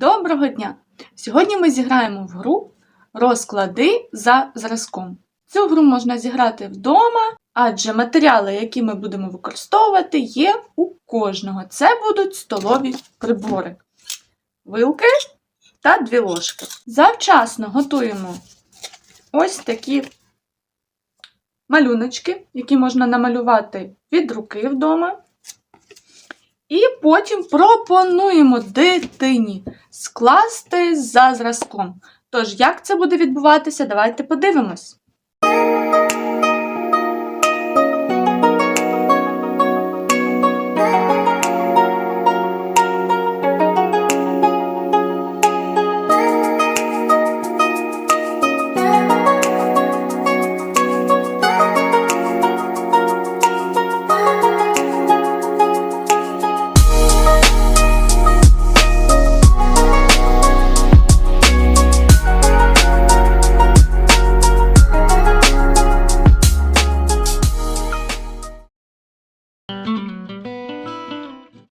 Доброго дня! Сьогодні ми зіграємо в гру Розклади за зразком. Цю гру можна зіграти вдома, адже матеріали, які ми будемо використовувати, є у кожного. Це будуть столові прибори, вилки та дві ложки. Завчасно готуємо ось такі малюночки, які можна намалювати від руки вдома. І потім пропонуємо дитині скласти за зразком. Тож, як це буде відбуватися, давайте подивимось.